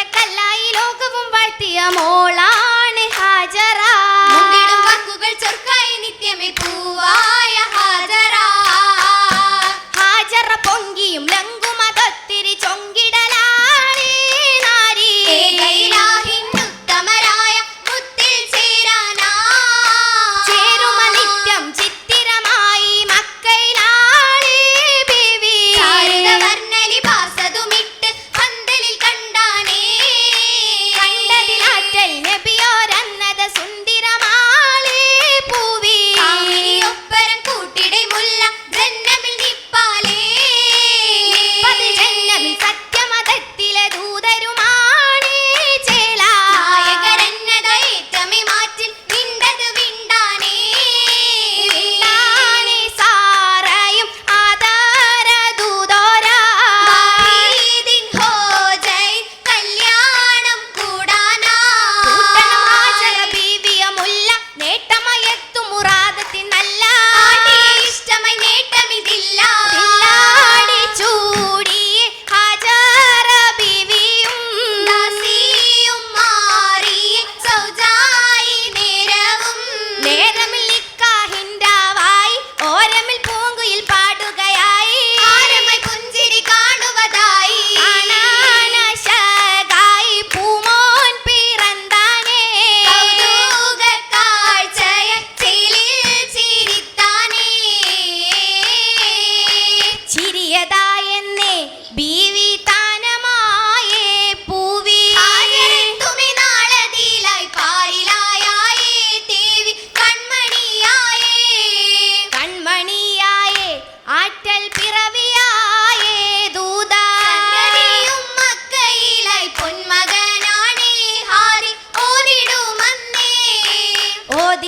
വാഴ്ത്തിയ ലോകവും വാഴ്ത്തിയമോ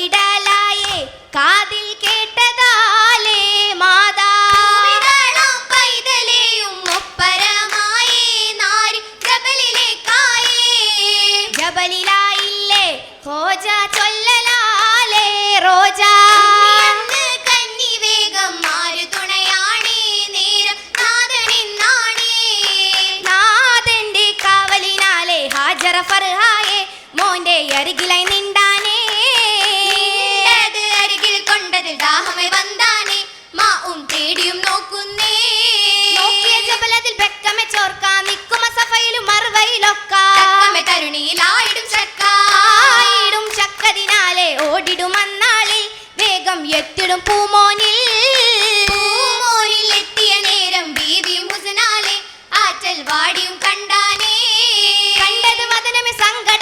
காதிடலாயே காதி പെക്കമെ ചോർക്കാം നിക്കുമ സഫയിലും മറുവയിലൊക്കാം തരുണിയിലായിടും ചക്ക. ആയിടും ചക്കതിനാലെ ഓടിടും അന്നാളിൽ വേഗം എത്തിടും പൂമോനിൽ. പൂമോനിൽ എത്തിയ നേരം ബീവിയും ഹുസനാലെ ആറ്റൽ വാടിയും കണ്ടാനേ. കണ്ടത് മദനമെ സങ്കടം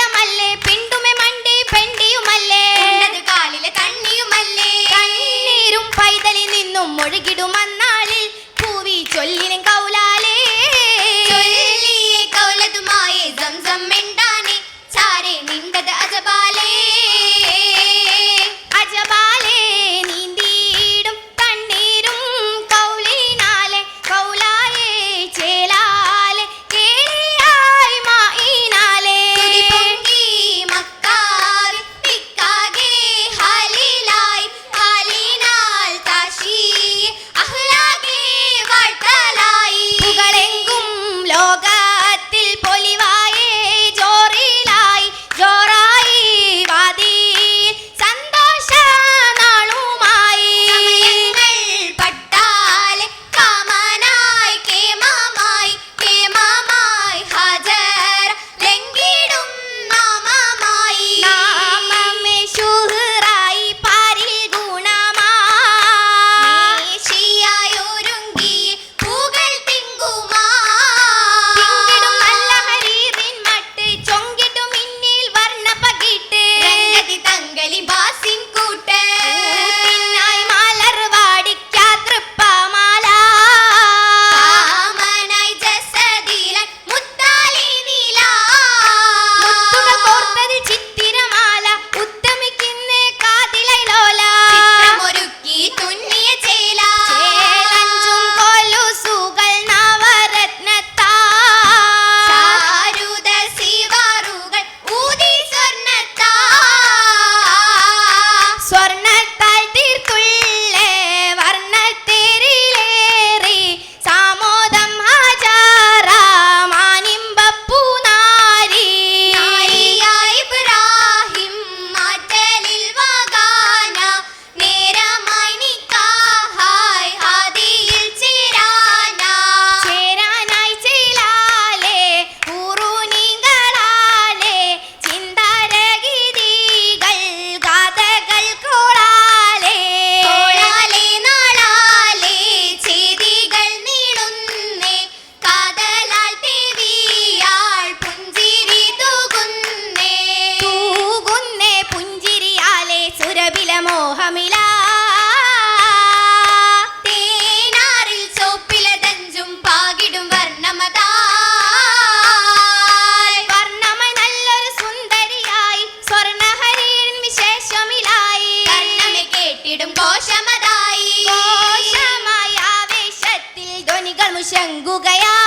ശങ്കുകയാ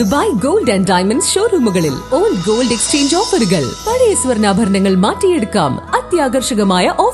ദുബായ് ഗോൾഡ് ആൻഡ് ഡയമണ്ട് ഷോറൂമുകളിൽ ഓൾഡ് ഗോൾഡ് എക്സ്ചേഞ്ച് ഓഫറുകൾ പഴയ സ്വർണാഭരണങ്ങൾ മാറ്റിയെടുക്കാം. അത്യാകർഷകമായ